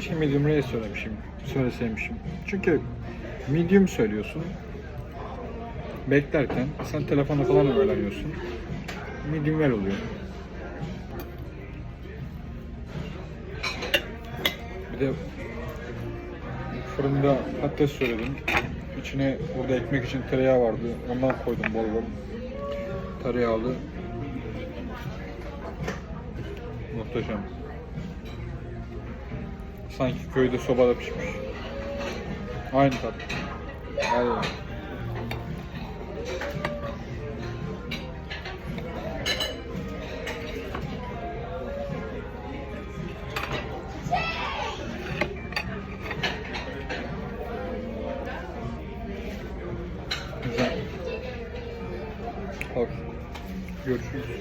Keşke medium rare söylemişim, söyleseymişim. Çünkü medium söylüyorsun. Beklerken sen telefonu falan öğreniyorsun. Medium rare oluyor. Bir de fırında patates söyledim. İçine burada ekmek için tereyağı vardı. Ondan koydum bol bol. Tereyağlı. Muhteşem. Sanki köyde sobada pişmiş. Aynı tat. Aynen. Güzel. Hoş. Görüşürüz.